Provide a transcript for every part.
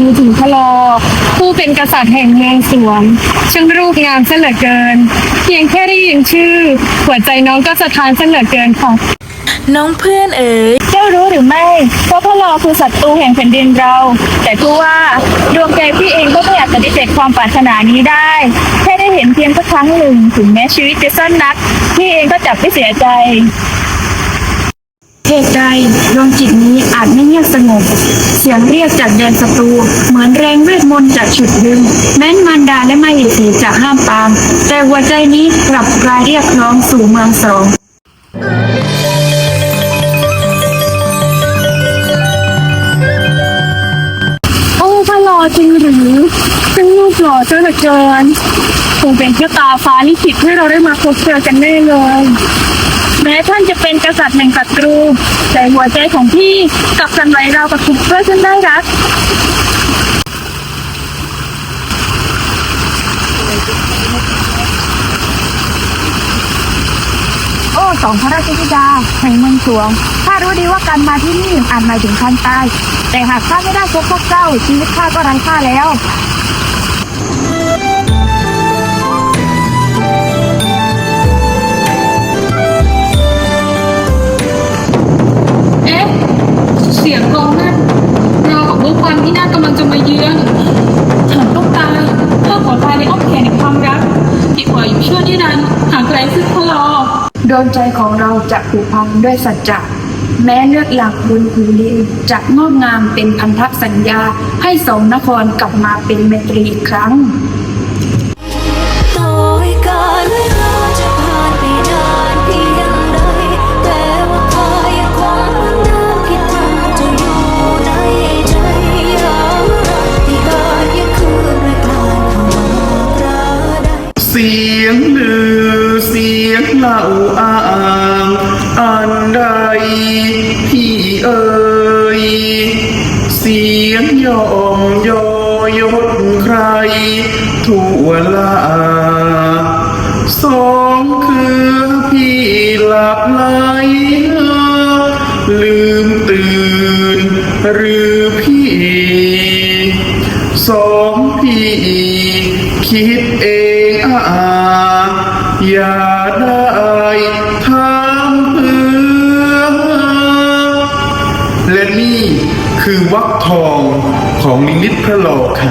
ยินข่าวลือถึงพะลอ ผู้เป็นกษัตริย์แห่งเมืองสวงช่างรูปงามเสยเหลือเกิน เพียงแค่ได้ยินชื่อ หัวใจน้องก็สะท้านเสยเหลือเกินค่ะ น้องเพื่อนเอ๋ยเจ้ารู้หรือไม่ว่าพะลอคือศัตรูแห่งแผ่นดินเรา แต่ผู้ว่าดวงใจพี่เองก็ไม่อาจปฏิเสธความปรารถนานี้ได้ แค่ได้เห็นเพียงสักครั้งหนึ่ง ถึงแม้ชีวิตจะสั้นนัก พี่เองก็จับไม่เสียใจเห ตุใดดวงจิตนี้อาจไม่เงียบสงบ เสียงเรียกจากแดนศัตรู เหมือนแรงเวทมนต์จากฉุดดึง แม้นมารดาและมาเหสีจะห้ามปาม แต่หัวใจนี้กลับกลายเรียกร้องสู่เมืองสองโอ้พระหล่อจริงหรือซึ่งรูปหล่อเจ้าเหลือเกินคงเป็นเจ้าตาฟ้าลิขิตให้เราได้มาพบเจอกันแน่เลย แม้ท่านจะเป็นกษัตริย์แห่งศัตรู แต่หัวใจของพี่กลับสั่นไหวราวกับถูกเพื่อฉันได้รัก โอ้สองพระราชธิดาแห่งเมืองสวงข้ารู้ดีว่าการมาที่นี่อาจหมายถึงการตาย แต่หากข้าไม่ได้พบพวกเจ้าชีวิตข้าก็ไร้ค่าแล้วำลังจะมาเยือนหากต้องตายเพื่อขอตายในอ้อมแขนแห่งความรักดีกว่าอยู่ชั่วนิรันดร์ห่างไกลซึ่งพะลอดวงใจของเราจะผูกพันด้วยสัจจะแม้เลือดหลักบนผืนดินจะงอกงามเป็นพันธสัญญา ให้สองนครกลับมาเป็นเมตรีอีกครั้งต่อยการ สียงลือเสียงเล่าอ้างอันใดพี่เอ่ยเสียงยอมยอยศใคร ทั่วลาสองคือพี่หลับไหลลืมตื่นหรือพี่สองพี่คิดเอง อาอย่าได้ทำเพื่อและนี่คือวักทองของลิลิตพระโลค่ะ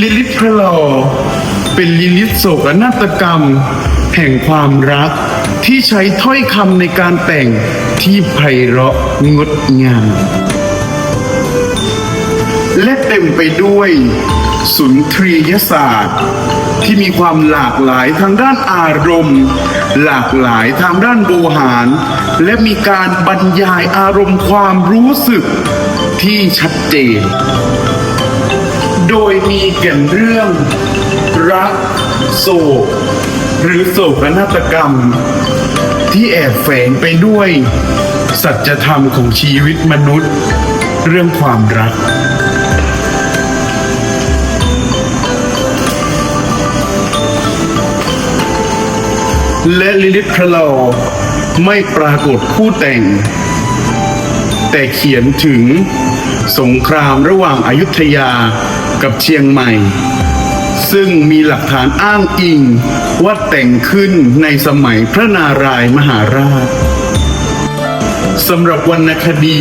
ลิลิตพระโลเป็นลิลิตโศกนาฏกรรม แห่งความรักที่ใช้ถ้อยคำในการแต่งที่ไพเราะงดงาม และเต็มไปด้วยสุนทรียศาสตร์ ที่มีความหลากหลายทางด้านอารมณ์ หลากหลายทางด้านโบหาร และมีการบรรยายอารมณ์ความรู้สึกที่ชัดเจน โดยมีแก่นเรื่อง รัก โศก หรือโศกนาฏกรรม ที่แอบแฝงไปด้วย สัจธรรมของชีวิตมนุษย์ เรื่องความรัก และลิลิตพระลอไม่ปรากฏผู้แต่ง แต่เขียนถึงสงครามระหว่างอายุทยากับเชียงใหม่ ซึ่งมีหลักฐานอ้างอิงว่าแต่งขึ้นในสมัยพระนารายมหาราชสำหรับวรรณคดี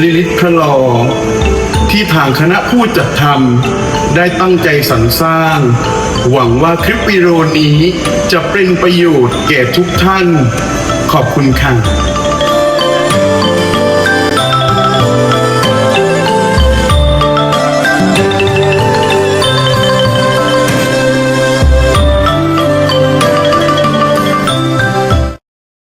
ลิลิตพระลอ ที่ทางคณะผู้จัดทำได้ตั้งใจสรรสร้าง หวังว่าคลิปวิดีโอนี้จะเป็นประโยชน์แก่ทุกท่าน ขอบคุณค่ะ